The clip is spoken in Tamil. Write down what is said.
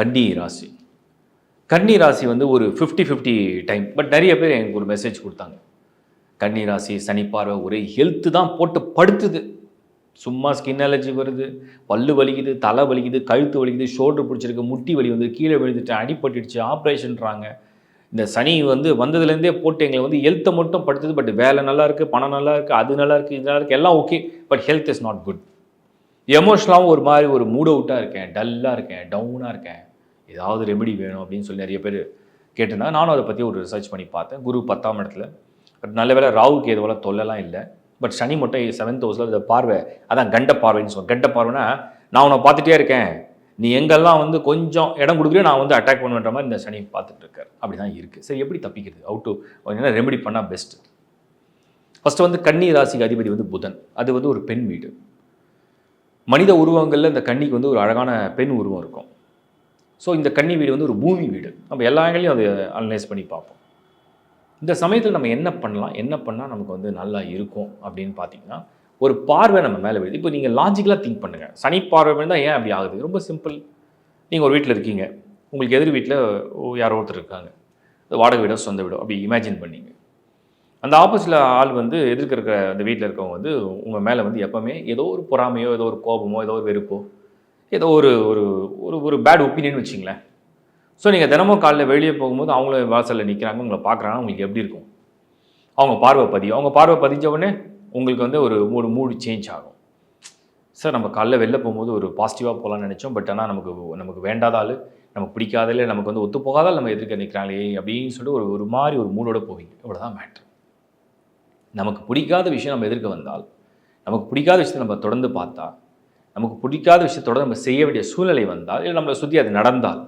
கன்னி ராசி. கன்னி ராசி வந்து ஒரு ஃபிஃப்டி ஃபிஃப்டி டைம் பட் நிறைய பேர் எனக்கு ஒரு மெசேஜ் கொடுத்தாங்க. கன்னி ராசி சனி பார்வை ஒரே ஹெல்த்து தான் போட்டு படுத்துது. சும்மா ஸ்கின் அலர்ஜி வருது பல்லு வலிக்குது தலை வலிக்குது கழுத்து வலிக்குது ஷோல்டர் பிடிச்சிருக்கு முட்டி வலி வந்து கீழே விழுந்துட்டு அடிபட்டுடுச்சு ஆப்ரேஷன்றாங்க இந்த சனி வந்து வந்ததுலேருந்தே போட்டு எங்களை வந்து ஹெல்த்தை மட்டும் படுத்துது பட் வேலை நல்லா இருக்குது பணம் நல்லா இருக்குது அது நல்லா இருக்குது இது நல்லா இருக்குது எல்லாம் okay but health is not good எமோஷனலாகவும் ஒரு மாதிரி ஒரு மூட் அவுட்டாக இருக்கேன் டல்லாக இருக்கேன் டவுனாக இருக்கேன். ஏதாவது ரெமெடி வேணும் அப்படின்னு சொல்லி நிறைய பேர் கேட்டிருந்தாங்க நானும் அதை பற்றி ஒரு ரிசர்ச் பண்ணி பார்த்தேன். குரு பத்தாம் இடத்துல பட் நல்ல வேலை ராவுக்கு எதுவெல்லாம் தொல்லலாம் இல்லை. பட் சனி மட்டும் செவன்த் ஹவுஸில் இந்த பார்வை அதான் கண்ட பார்வைன்னு சொல்லுவேன் கண்ட பார்வைனா நான் உன்னை பார்த்துட்டே இருக்கேன். நீ எங்கெல்லாம் வந்து கொஞ்சம் இடம் கொடுக்குறியோ நான் வந்து அட்டாக் பண்ணுன்ற மாதிரி இந்த சனி பார்த்துட்டு இருக்கார். அப்படி தான் இருக்குது சரி எப்படி தப்பிக்கிறது? அவுட் டு என்ன ரெமெடி பண்ணால் பெஸ்ட் ஃபஸ்ட்டு வந்து கன்னி ராசிக்கு அதிபதி வந்து புதன். அது வந்து ஒரு பெண் வீடு. மனித உருவங்களில் இந்த கன்னிக்கு வந்து ஒரு அழகான பெண் உருவம் இருக்கும். ஸோ இந்த கன்னி வீடு வந்து ஒரு பூமி வீடு. நம்ம எல்லா இடங்களையும் அதை அனலைஸ் பண்ணி பார்ப்போம். இந்த சமயத்தில் நம்ம என்ன பண்ணலாம்? என்ன பண்ணால் நமக்கு வந்து நல்லா இருக்கும் அப்படின்னு பார்த்தீங்கன்னா ஒரு பார்வை நம்ம மேலே விழுது. இப்போ நீங்கள் லாஜிக்கலாக திங்க் பண்ணுங்கள் சனி பார்வை தான் ஏன் அப்படி ஆகுது? ரொம்ப சிம்பிள் நீங்கள் ஒரு வீட்டில் இருக்கீங்க. உங்களுக்கு எதிர் வீட்டில் யாரோ ஒருத்தர் இருக்காங்க. வாடகை வீடோ சொந்த வீடோ அப்படி இமேஜின் பண்ணிங்க. அந்த ஆப்போசிட்டில் ஆள் வந்து எதிர்க்க இருக்கிற அந்த வீட்டில் இருக்கவங்க வந்து உங்கள் மேலே வந்து எப்போவுமே ஏதோ ஒரு பொறாமையோ ஏதோ ஒரு கோபமோ ஏதோ ஒரு வெறுப்போ ஏதோ ஒரு ஒரு ஒரு ஒரு பேட் ஒப்பீனியன் வச்சிங்களேன். ஸோ நீங்கள் தினமும் காலைல வெளியே போகும்போது அவங்கள வாசலில் நிற்கிறாங்க உங்களை பார்க்குறாங்க உங்களுக்கு எப்படி இருக்கும்? அவங்க பார்வை பதியும் அவங்க பார்வை பதிஞ்ச உடனே உங்களுக்கு வந்து ஒரு மூடு மூடு சேஞ்ச் ஆகும். சார் நம்ம காலைல வெளில போகும்போது ஒரு பாசிட்டிவாக போகலான்னு நினச்சோம் பட் ஆனால் நமக்கு நமக்கு வேண்டாத ஆள் நமக்கு பிடிக்காத நமக்கு வந்து ஒத்து போகாதால் நம்ம எதிர்க்க நிற்கிறாங்களே அப்படின்னு சொல்லிட்டு ஒரு ஒரு மாதிரி ஒரு மூடோட போவீங்க. இவ்வளோதான் மேட்ரு நமக்கு பிடிக்காத விஷயம் நம்ம எதிர்க்க வந்தால் நமக்கு பிடிக்காத விஷயத்தை நம்ம தொடர்ந்து பார்த்தா நமக்கு பிடிக்காத விஷயத்தோட நம்ம செய்ய வேண்டிய சூழ்நிலை வந்தால் இல்லை நம்மளை சுற்றி அது நடந்தால்